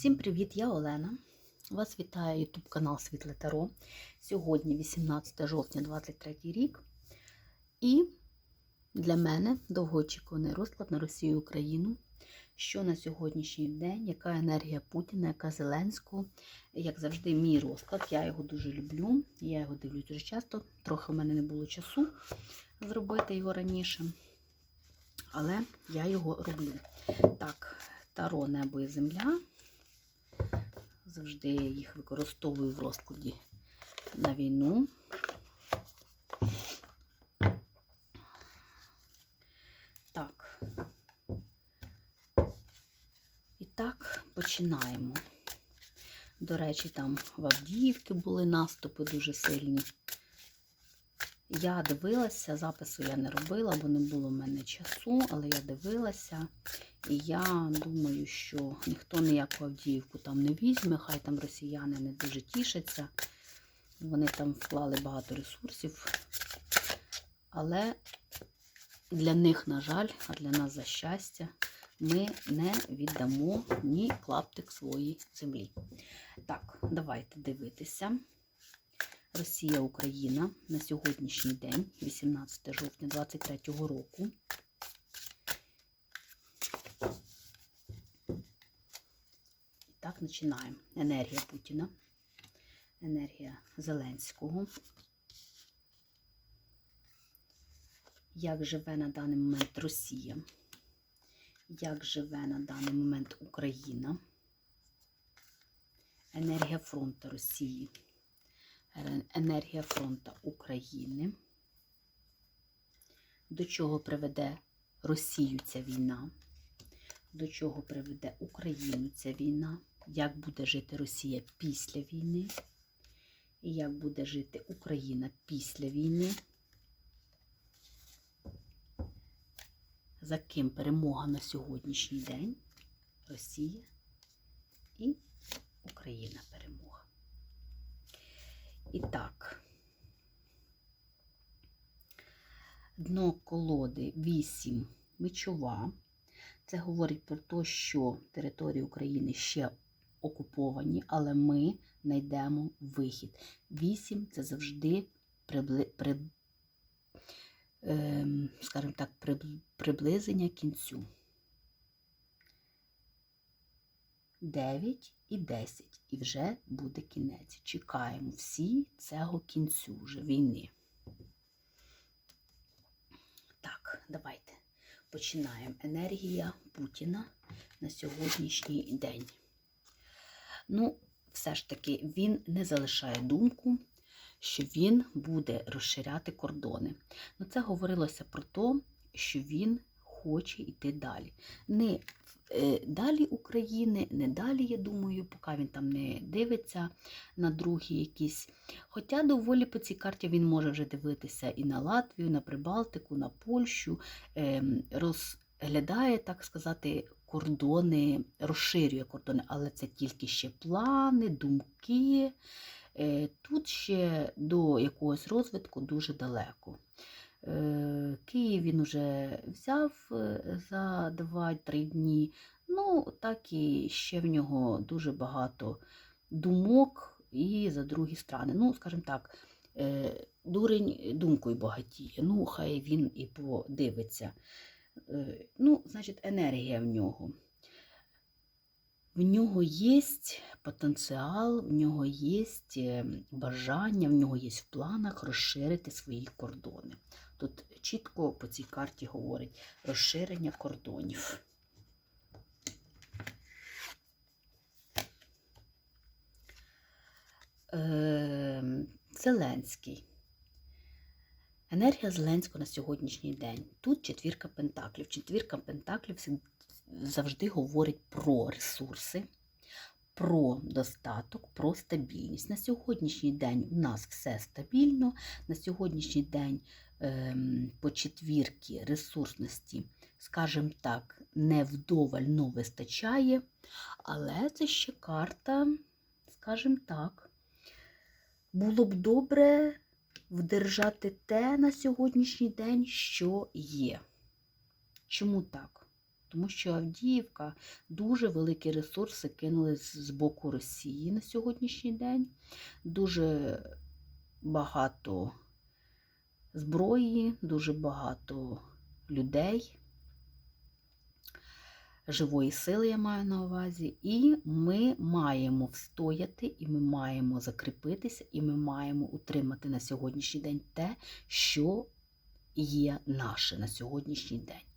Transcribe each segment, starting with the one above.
Всім привіт! Я Олена. Вас вітає YouTube канал Світле Таро. Сьогодні 18 жовтня 23 рік. І для мене довгоочікуваний розклад на Росію і Україну. Що на сьогоднішній день, яка енергія Путіна, яка Зеленського. Як завжди, мій розклад. Я його дуже люблю. Я його дивлюсь дуже часто. Трохи в мене не було часу зробити його раніше. Але я його роблю. Так, таро, небо і земля. Завжди я їх використовую в розкладі на війну. Так. І так, починаємо. До речі, там в Авдіївці були наступи дуже сильні. Я дивилася, запису я не робила, бо не було в мене часу, але я дивилася. І я думаю, що ніхто ніяку Авдіївку там не візьме, хай там росіяни не дуже тішаться. Вони там вклали багато ресурсів. Але для них, на жаль, а для нас за щастя, ми не віддамо ні клаптик своїй землі. Так, давайте дивитися. Росія, Україна на сьогоднішній день, 18 жовтня 23 року. Починаємо. Енергія Путіна, енергія Зеленського. Як живе на даний момент Росія? Як живе на даний момент Україна? Енергія фронту Росії енергія фронту України. До чого приведе Росію ця війна? До чого приведе Україну ця війна? Як буде жити Росія після війни? І як буде жити Україна після війни? За ким перемога на сьогоднішній день? Росія і Україна перемога. І так, дно колоди 8 мечова. Це говорить про те, що території України ще окуповані, але ми знайдемо вихід. 8 це завжди прибли... при... ем, скажімо так, приблизення кінцю. 9 і 10, і вже буде кінець. Чекаємо всі цього кінцю вже війни. Так, давайте починаємо. Енергія Путіна на сьогоднішній день. Ну, все ж таки, він не залишає думку, що він буде розширяти кордони. Ну, це говорилося про те, що він хоче йти далі. Не далі України, не далі, я думаю, поки він там не дивиться на другі якісь. Хоча доволі по цій карті він може вже дивитися і на Латвію, на Прибалтику, на Польщу, розглядає, так сказати, кордони, розширює кордони, але це тільки ще плани, думки. Е, тут ще до якогось розвитку дуже далеко. Е, Київ він вже взяв е, за 2-3 дні. Ну, так і ще в нього дуже багато думок і за другі страни. Ну, скажімо так, дурень думкою багатіє. Ну, хай він і подивиться. Ну, значить, енергія в нього. В нього є потенціал, в нього є бажання, в нього є в планах розширити свої кордони. Тут чітко по цій карті говорить розширення кордонів. Ем, Зеленський. Енергія Зеленського на сьогоднішній день. Тут четвірка пентаклів. Четвірка пентаклів завжди говорить про ресурси, про достаток, про стабільність. На сьогоднішній день у нас все стабільно. На сьогоднішній день ем, по четвірки ресурсності, скажімо так, не вдоволь но вистачає, але це ще карта, скажімо так, було б добре вдержати те на сьогоднішній день, що є. Чому так? Тому що Авдіївка дуже великі ресурси кинули з боку Росії на сьогоднішній день. Дуже багато зброї, дуже багато людей, живої сили я маю на увазі, і ми маємо встояти, і ми маємо закріпитися, і ми маємо утримати на сьогоднішній день те, що є наше на сьогоднішній день.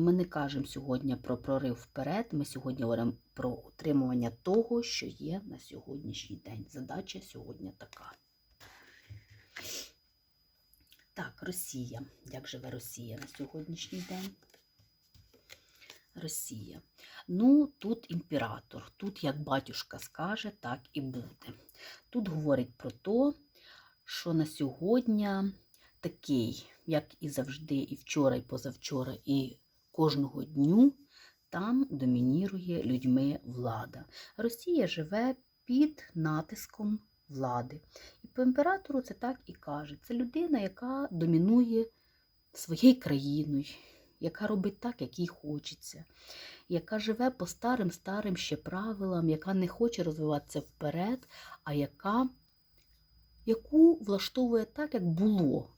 Ми не кажемо сьогодні про прорив вперед, ми сьогодні говоримо про утримування того, що є на сьогоднішній день. Задача сьогодні така. Так, Росія. Як живе Росія на сьогоднішній день? Росія. Ну, тут імператор. Тут, як батюшка скаже, так і буде. Тут говорить про те, що на сьогодні такий, як і завжди, і вчора, і позавчора, і кожного дню там домінірує людьми влада. Росія живе під натиском влади. І по імператору це так і каже. Це людина, яка домінує своєю країною, яка робить так, як їй хочеться, яка живе по старим старим ще правилам, яка не хоче розвиватися вперед, а яка, яку влаштовує так, як було.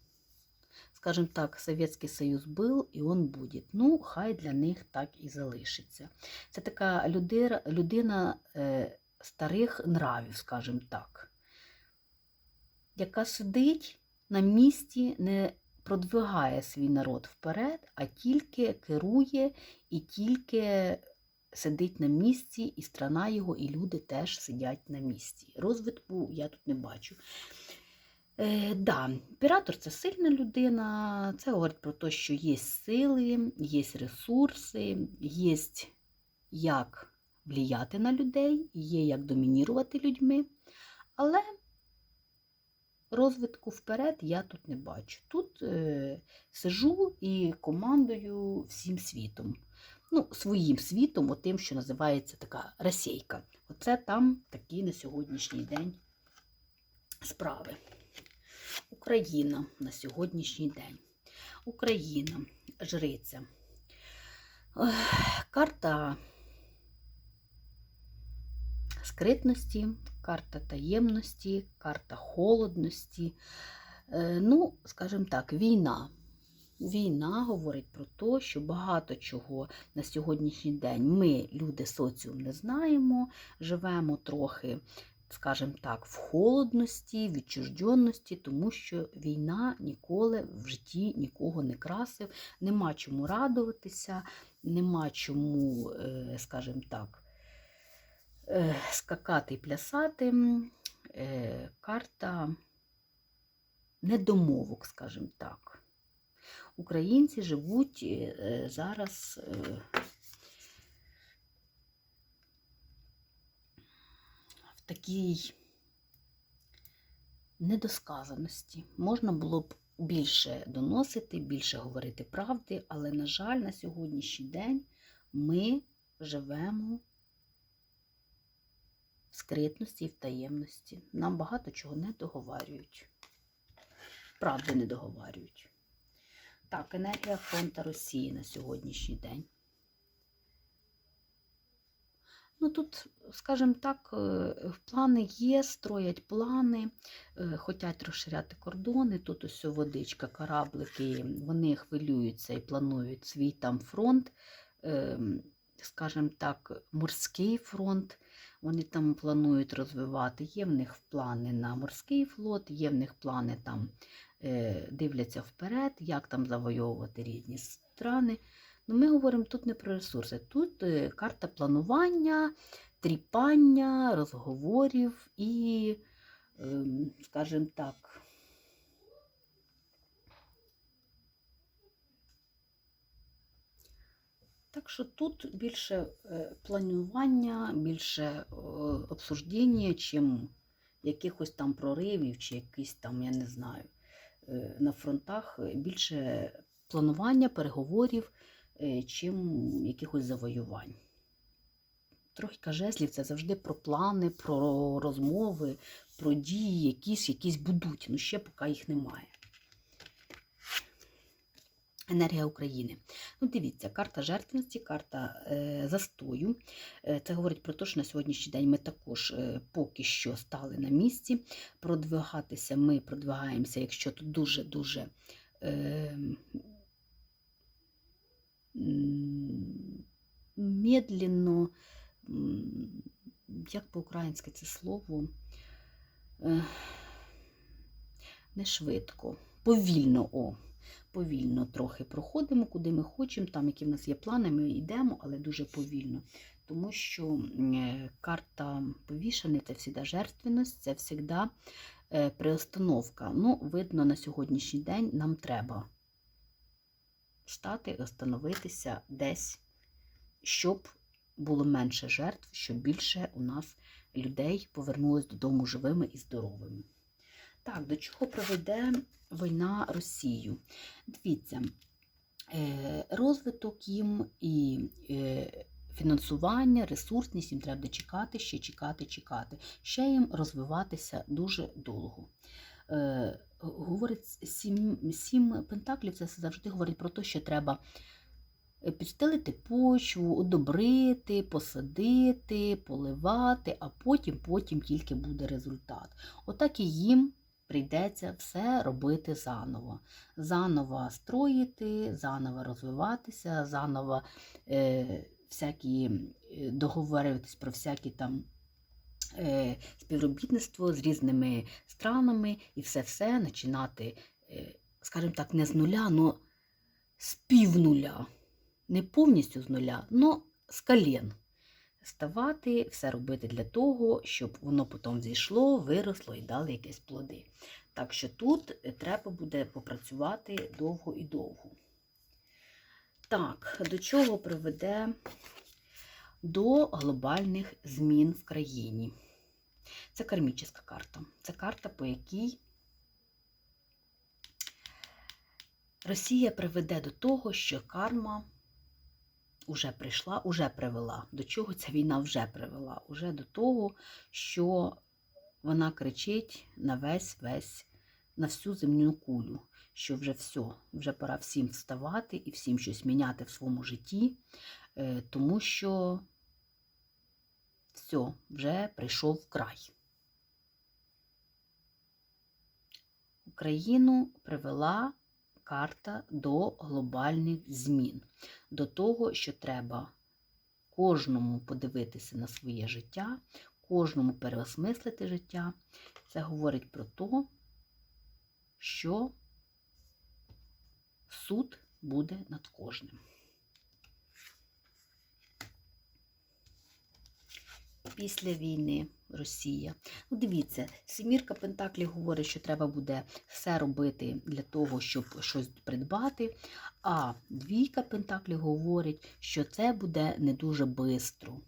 Скажем так, Совєтський Союз був і він буде. Ну, хай для них так і залишиться. Це така людина, людина е, старих нравів, скажімо так, яка сидить на місці, не продвигає свій народ вперед, а тільки керує і тільки сидить на місці, і страна його, і люди теж сидять на місці. Розвитку я тут не бачу. Е, да, імператор це сильна людина, це говорить про те, що є сили, є ресурси, є як влияти на людей, є як домінірувати людьми. Але розвитку вперед я тут не бачу. Тут е, сижу і командую всім світом. Ну, своїм світом, отим, що називається така російка. Оце там такі на сьогоднішній день справи. Україна на сьогоднішній день. Україна, жриця. Карта скритності, карта таємності, карта холодності. Е, Ну, скажімо так, війна. Війна говорить про те, що багато чого на сьогоднішній день ми, люди, соціум, не знаємо, живемо трохи скажімо так, в холодності, відчужденності, тому що війна ніколи в житті нікого не красив, нема чому радуватися, нема чому, е, скажімо так, скакати і плясати. Е, карта недомовок, скажімо так. Українці живуть зараз такій недосказаності. Можна було б більше доносити, більше говорити правди, але, на жаль, на сьогоднішній день ми живемо скритності і в таємності. Нам багато чого не договарюють. Правди не договарюють. Так, енергія фронта Росії на сьогоднішній день. Ну тут, скажімо так, е, плани є, строять плани, е, хочуть розширяти кордони. Тут ось водичка, кораблики, вони хвилюються і планують свій там фронт, ем, скажімо так, морський фронт. Вони там планують розвивати. Є в них плани на морський флот, є в них плани там е, дивляться вперед, як там завойовувати різні страни. Ну, Ми говоримо тут не про ресурси, тут е, карта планування, тріпання, розговорів і, ем, скажімо так, Так що тут більше е, планування, більше е, обсуждення, чим якихось там проривів, чи якісь там, я не знаю, на фронтах більше планування, переговорів. Е, чим якихось завоювань. Трохи жезлів це завжди про плани, про розмови, про дії, якісь якісь будуть, ну ще поки їх немає. Енергія України. Ну, дивіться, карта жертвності, карта е, застою. Е, це говорить про те, що на сьогоднішній день ми також е, поки що стали на місці. Продвигатися ми продвигаємося, якщо тут дуже-дуже е, медленно, як по-українськи це слово, е, не швидко, повільно. о повільно трохи проходимо, куди ми хочемо, там, які в нас є плани, ми йдемо, але дуже повільно. Тому що е, карта повішений це завжди жертвеність, це завжди е, приостановка. Ну, видно, на сьогоднішній день нам треба стати, остановитися десь, щоб було менше жертв, щоб більше у нас людей повернулось додому живими і здоровими. Так, до чого приведе війна Росію? Дивіться, е, розвиток їм і е, фінансування, ресурсність їм треба чекати, ще чекати, чекати. Ще їм розвиватися дуже довго. Е, говорить сім, сім пентаклів, це завжди говорить про те, що треба підстелити почву, одобрити, посадити, поливати, а потім потім тільки буде результат. Отак і їм прийдеться все робити заново. Заново строїти, заново розвиватися, заново е, всякі договорюватись про всякі там. Е, співробітництво з різними странами і все-все починати, е, скажімо так, не з нуля, але з півнуля. Не повністю з нуля, але з колін. Ставати, все робити для того, щоб воно потім зійшло, виросло і дало якісь плоди. Так що тут треба буде попрацювати довго і довго. Так, до чого приведе до глобальних змін в країні? Це кармічна карта. Це карта, по якій Росія приведе до того, що карма уже прийшла, уже привела. До чого ця війна вже привела? Уже до того, що вона кричить на весь весь, на всю земну кулю, що вже все, вже пора всім вставати і всім щось міняти в своєму житті, е, тому що все, вже прийшов край. Україну привела карта до глобальних змін, до того, що треба кожному подивитися на своє життя, кожному переосмислити життя. Це говорить про те, що суд буде над кожним. Після війни Росія. Ну, Дивіться, Сімірка Пентаклі говорить, що треба буде все робити для того, щоб щось придбати. А двійка Пентаклі говорить, що це буде не дуже швидко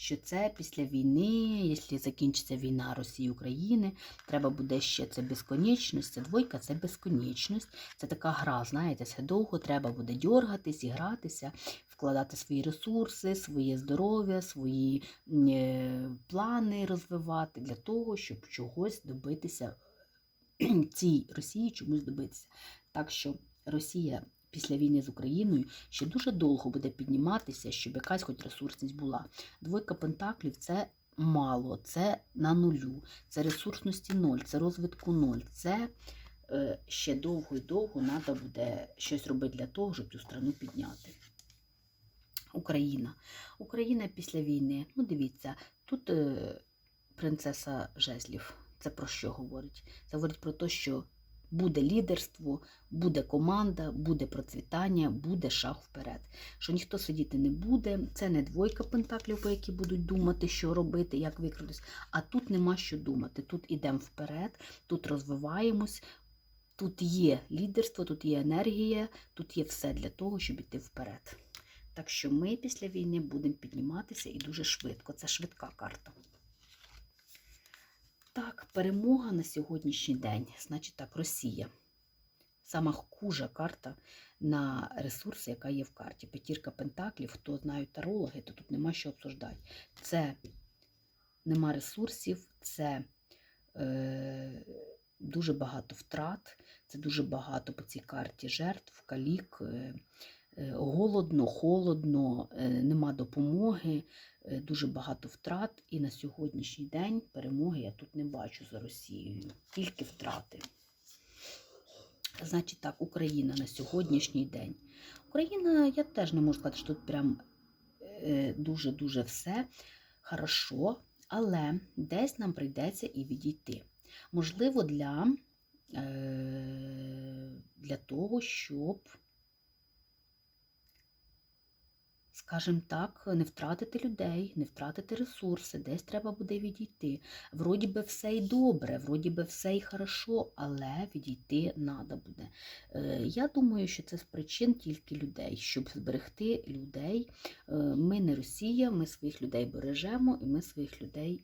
що це після війни, якщо закінчиться війна Росії України, треба буде ще це безконечність, це двойка, це безконечність. Це така гра, знаєте, все довго треба буде дергатись, гратися, вкладати свої ресурси, своє здоров'я, свої е, плани розвивати для того, щоб чогось добитися цій Росії чомусь добитися. Так що Росія після війни з Україною ще дуже довго буде підніматися, щоб якась хоч ресурсність була. Двойка пентаклів це мало, це на нулю, це ресурсності ноль, це розвитку ноль. Це е, ще довго і довго треба буде щось робити для того, щоб цю страну підняти. Україна. Україна після війни. Ну, дивіться, тут е, принцеса Жезлів. Це про що говорить? Це говорить про те, що Буде лідерство, буде команда, буде процвітання, буде шаг вперед. Що ніхто сидіти не буде, це не двойка пентаклів, по які будуть думати, що робити, як викрутись. А тут нема що думати. Тут ідемо вперед, тут розвиваємось, тут є лідерство, тут є енергія, тут є все для того, щоб іти вперед. Так що ми після війни будемо підніматися і дуже швидко. Це швидка карта. Так, перемога на сьогоднішній день, значить так, Росія. Сама хужа карта на ресурси, яка є в карті. П'ятірка Пентаклів, хто знають тарологи, то тут нема що обсуждати. Це нема ресурсів, це е, дуже багато втрат, це дуже багато по цій карті жертв, калік, е, голодно, холодно, е, нема допомоги, е, дуже багато втрат. І на сьогоднішній день перемоги я тут не бачу за Росією, тільки втрати. Значить так, Україна на сьогоднішній день. Україна, я теж не можу сказати, що тут прям е, дуже-дуже все хорошо, але десь нам прийдеться і відійти. Можливо, для, е, для того, щоб, скажімо так, не втратити людей, не втратити ресурси, десь треба буде відійти. Вроді би все й добре, вроді би все й хорошо, але відійти треба буде. Е, Я думаю, що це з причин тільки людей, щоб зберегти людей. Е, Ми не Росія, ми своїх людей бережемо, і ми своїх людей,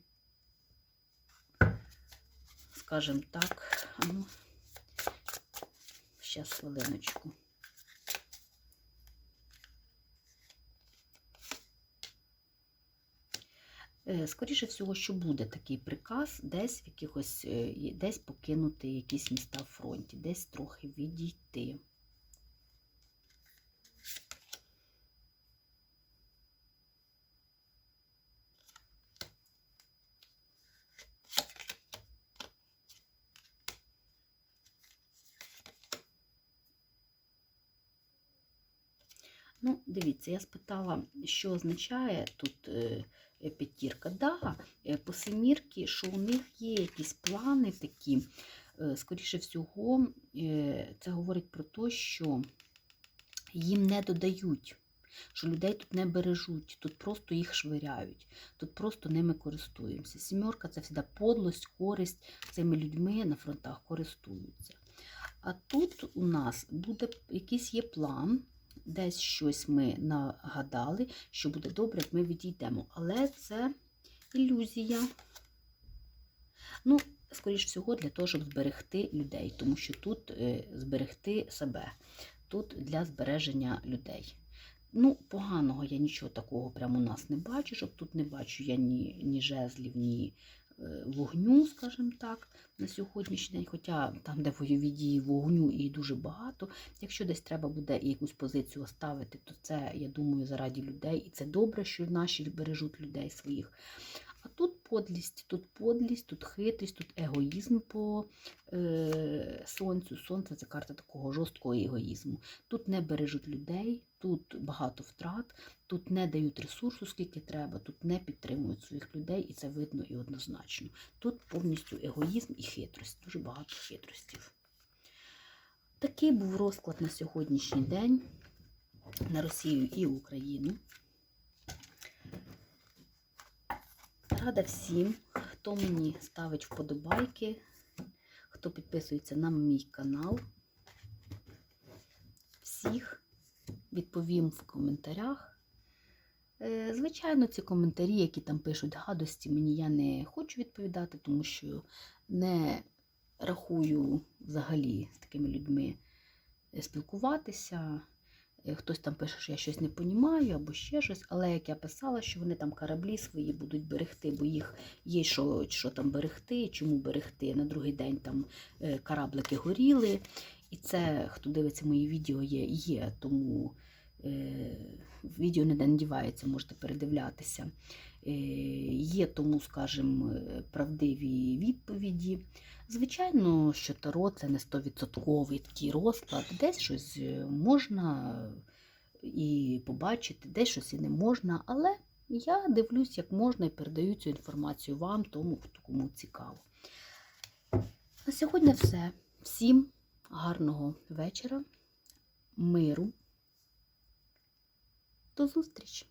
скажімо так, ну, щас хвилиночку. Скоріше всього, що буде такий приказ десь в якихось, е, десь покинути якісь міста в фронті, десь трохи відійти. Ну, дивіться, я спитала, що означає тут е, е, п'ятірка. Да, е, по семірки, що у них є якісь плани такі. Скоріше всього, це говорить про те, що їм не додають, що людей тут не бережуть, тут просто їх швиряють, тут просто ними користуємося. Сімерка це завжди подлость, користь цими людьми на фронтах користуються. А тут у нас буде якийсь є план, десь щось ми нагадали, що буде добре, як ми відійдемо. Але це ілюзія. Ну, скоріш всього, для того, щоб зберегти людей, тому що тут е, зберегти себе, тут для збереження людей. Ну, поганого я нічого такого прямо у нас не бачу, щоб тут не бачу я ні, ні жезлів, ні вогню, скажімо так, на сьогоднішній день. Хоча там, де бойові дії вогню і дуже багато, якщо десь треба буде якусь позицію оставити, то це, я думаю, заради людей. І це добре, що наші бережуть людей своїх. А тут подлість, тут подлість, тут хитрість, тут егоїзм по е, сонцю. Сонце це карта такого жорсткого егоїзму. Тут не бережуть людей, тут багато втрат, тут не дають ресурсу, скільки треба, тут не підтримують своїх людей, і це видно і однозначно. Тут повністю егоїзм і хитрость, дуже багато хитростів. Такий був розклад на сьогоднішній день на Росію і Україну. Рада всім, хто мені ставить вподобайки, хто підписується на мій канал. Всіх відповім в коментарях. Е, Звичайно, ці коментарі, які там пишуть гадості, мені я не хочу відповідати, тому що не рахую взагалі з такими людьми спілкуватися. Е, Хтось там пише, що я щось не понімаю або ще щось, але як я писала, що вони там кораблі свої будуть берегти, бо їх є що, що там берегти, чому берегти. На другий день там е, кораблики горіли. І це, хто дивиться мої відео, є, є тому е, відео не дівається, можете передивлятися. Е, є тому, скажімо, е, правдиві відповіді. Звичайно, що Таро це не 100% такий розклад, десь щось е, можна і побачити, десь щось і не можна, але я дивлюсь, як можна, і передаю цю інформацію вам, тому кому цікаво. На сьогодні все. Всім гарного вечора, миру. До зустрічі!